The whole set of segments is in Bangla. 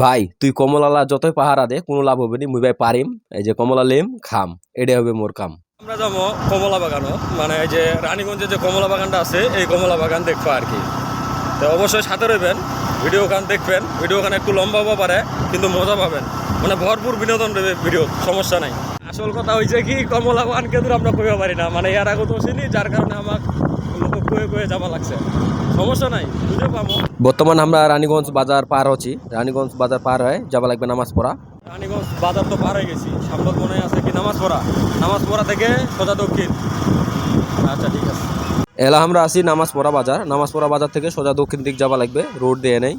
ভাই, তুই কমলালা যতই পাহারা দে, কোনো লাভ হবে নি, মুই ভাই পারিম। এই যে কমলা লেম, খাম। এটাই হবে মোর কাম। আমরা যাব কমলা বাগানও। মানে এই যে রানীগঞ্জে যে কমলা বাগানটা আছে, এই কমলা বাগান দেখব আর কি। তো অবশ্যই সাথে রইবেন, ভিডিও গান দেখবেন। ভিডিও গান একটু লম্বা হব পারে, কিন্তু মজা পাবেন। মানে ভরপুর বিনোদন দেবে ভিডিও, সমস্যা নাই। আসল কথা হয়েছে কি কমলা বাগানকে দূর আমরা কইতে পারি না। মানে এর আগে তো চিনি যার কারণে আমার লোক কয়ে কয়ে যাওয়া লাগছে। সমস্যা নাই বুঝে পাবো। বর্তমান আমরা রানীগঞ্জ বাজার পার হচ্ছি। রানীগঞ্জ বাজার পার হয়ে যাবা লাগবে নামাজ পড়া। রানীগঞ্জ বাজার তো পার হয়ে গেছি। সামনে মনে আছে কি নামাজ পড়া। নামাজ পড়া থেকে সোজা দক্ষিণ। আচ্ছা ঠিক আছে। এলা আমরা আসি নামাজ পড়া বাজার। নামাজ পড়া বাজার থেকে সোজা দক্ষিণ দিক যাবা লাগবে রোড দিয়ে নেই।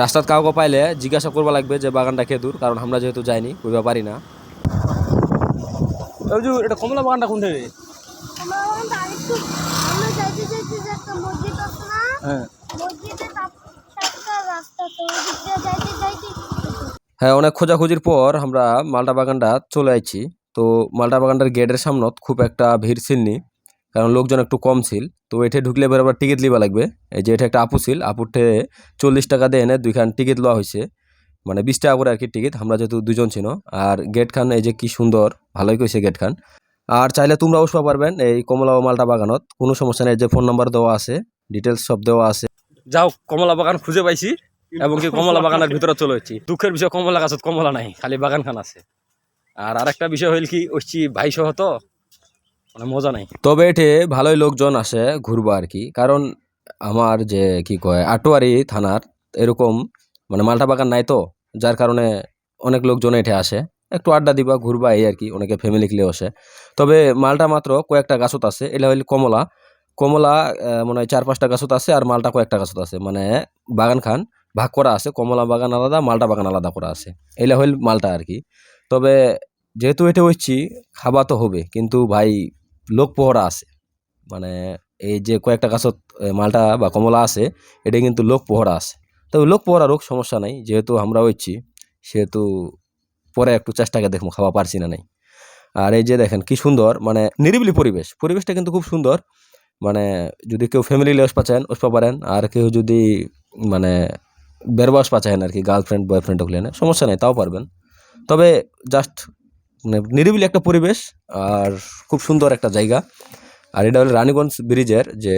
রাস্তাত কাউকে পাইলে জিজ্ঞাসা করবা লাগবে যে বাগানটা দূর কারণ আমরা যেহেতু যাইনি কইবা পারি না এটা কমলা বাগানটা কোন থেকে আমরা ওখান থেকে আরেকটু আমরা যাইতে যাইতে যে মসজিদ আছে না হ্যাঁ। হ্যাঁ অনেক খোঁজাখুঁজির পর আমরা মালটা বাগানটা চলে আইছি। তো মালটা বাগানটার গেটের সামনত খুব একটা ভিড় ছিলনি কারণ লোকজন একটু কম ছিল। তো এঠে ঢুকলে এবার বেরোবার টিকিট লিবা লাগবে। এই যে এটা একটা আপু ছিল আপুঠে চল্লিশ টাকা দিয়ে এনে দুইখান টিকিট লওয়া হয়েছে মানে বিশ টাকা করে আর কি টিকিট আমরা যেহেতু দুজন ছিল আর গেট খান এই যে কি সুন্দর ভালোই কইছে গেট খান। আর চাইলে তোমরা উঠবা পারবেন এই কমলা ও মালটা বাগানত কোনো সমস্যা নেই যে ফোন নাম্বার দেওয়া আছে ডিটেলস সব দেওয়া আছে। যাও কমলা বাগান খুঁজে পাইছি এবং কি কমলা বাগানের ভিতরে চলে যাচ্ছি। দুঃখের বিষয় কমলা গাছত কমলা নাই খালি বাগান খান আছে। আর আরেকটা বিষয় হইল কি ওইছি ভাই সহ তো মানে মজা নাই। তবে এঠে ভালোই লোকজন আসে ঘুরবো আর কি কারণ আমার যে কি কয় আটোয়ারি থানার এরকম মানে মালটা বাগান নাই তো যার কারণে অনেক লোকজন এঠে আসে। একটু আড্ডা দিবা, ঘুরবা, এই আর কি, অনেকে ফ্যামিলি কিলে আসে। তবে মালটা মাত্র কয়েকটা গাছত আছে, এটা হইল কমলা। কমলা মনে হয় চার পাঁচটা গাছত আছে আর মালটা কয়েকটা গাছত আছে। মানে বাগান খান, ভাগ করা আছে, কমলা বাগান আলাদা, মালটা বাগান আলাদা করা আছে। এলা হইল মালটা আর কি। তবে যেহেতু এটা হচ্ছি খাওয়া তো হবে, কিন্তু ভাই লোক পোহরা আছে। মানে এই যে কয়েকটা গাছত মালটা বা কমলা আছে এটা কিন্তু লোক পোহরা আছে। তবে লোক পোহরা রোগ সমস্যা নাই, যেহেতু আমরা হচ্ছি সেহেতু পরে একটু চেষ্টাকে দেখব, খাওয়া পারছি না নাই। আর এই যে দেখেন কি সুন্দর মানে নিরিবিলি পরিবেশ, পরিবেশটা কিন্তু খুব সুন্দর। মানে যদি কেউ ফ্যামিলি লিয়ে আসপা চান আসপা পারেন, আর কেউ যদি মানে বেরবা আসপা চাহেন আর কি গার্লফ্রেন্ড বয়ফ্রেন্ড ওগুলো না সমস্যা নেই, তাও পারবেন। তবে জাস্ট মানে নিরিবিলি একটা পরিবেশ, আর খুব সুন্দর একটা জায়গা। আর এটা হলো রানীগঞ্জ ব্রিজের যে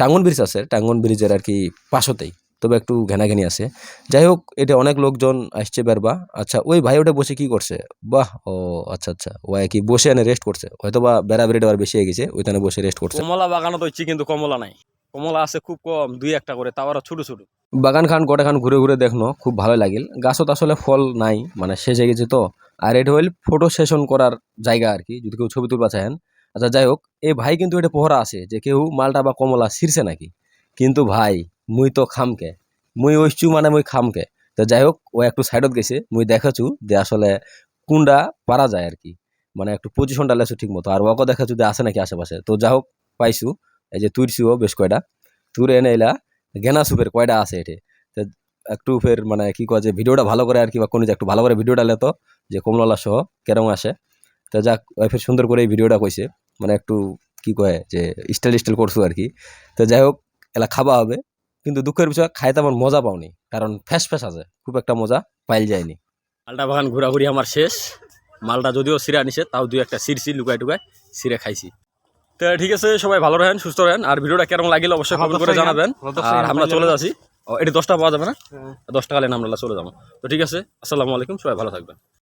টাঙ্গন ব্রিজ আছে, টাঙ্গন ব্রিজের আর কি পাশতেই। তবে একটু ঘেনাঘেনি আছে। যাই হোক এটা অনেক লোকজন আসছে বেরবা। আচ্ছা ওই ভাই ওটা বসে কি করছে? বাহ ও আচ্ছা আচ্ছা। ও কি বসে এনে রেস্ট করছে। হয়তো বা বেড়া বেড়ে আর বেশি হয়ে গেছে ওইখানে বসে রেস্ট করছে। কমলা বাগানও তো ইচ্ছি কিন্তু কমলা নাই। কমলা আছে খুব কম দুই একটা করে তাও ছোট ছোট। বাগান খান গোটা খান ঘুরে ঘুরে দেখনো খুব ভালো লাগিল। গাছত আসলে ফল নাই মানে শেষ হয়ে গেছে তো। আর এটা হইল ফটো সেশন করার জায়গা আর কি যদি কেউ ছবি তুলবা চাহেন। আচ্ছা যাই হোক এই ভাই কিন্তু এটা পোহরা আছে যে কেউ মালটা বা কমলা ছিঁড়ছে নাকি। কিন্তু ভাই মুই তো খামকে। মুই ওইছু মানে মুই খামকে। তো যাই হোক ও একটু সাইডত গেছে, মুই দেখাছু যে আসলে কোনটা পারা যায় আর কি মানে একটু পজিশনটা লেছো ঠিক মতো আর ওকে দেখাছু যে আছে নাকি আশেপাশে। তো যাই হোক পাইছু এই যে তুইরছিও বেশ কয়টা তুর এনে এলা গেনা সুপের কয়টা আছে এটে তো একটু ফের মানে কি কয় যে ভিডিওটা ভালো করে আর কি বা কোনো যে একটু ভালো করে ভিডিওটা লেতো, যে কমলালা সহ কেরম আসে। তো যাক ফের সুন্দর করে এই ভিডিওটা কইছে। মানে একটু কি কয় যে স্টাইল স্টাইল করছ আর কি তো যাই হোক এলা খাওয়া হবে। কিন্তু দুঃখের বিষয় খাইতে আমার মজা পাওনি কারণ ফ্যাস ফ্যাস আছে খুব একটা মজা পাইল যায়নি। মালটা বাগান ঘোরাঘুরি আমার শেষ। মালটা যদিও সিরা নিছে তাও দুই একটা সিরসি লুকায় টুকায় সিরে খাইছি। তো ঠিক আছে সবাই ভালো রাখেন সুস্থ রাখেন আর ভিডিওটা কেমন লাগল অবশ্যই কমেন্ট করে জানাবেন। আর আমরা চলে যাচ্ছি। এটা দশটা পাওয়া যাবে না? দশটা কালে আমরা চলে যাব। তো ঠিক আছে আসসালামু আলাইকুম সবাই ভালো থাকবেন।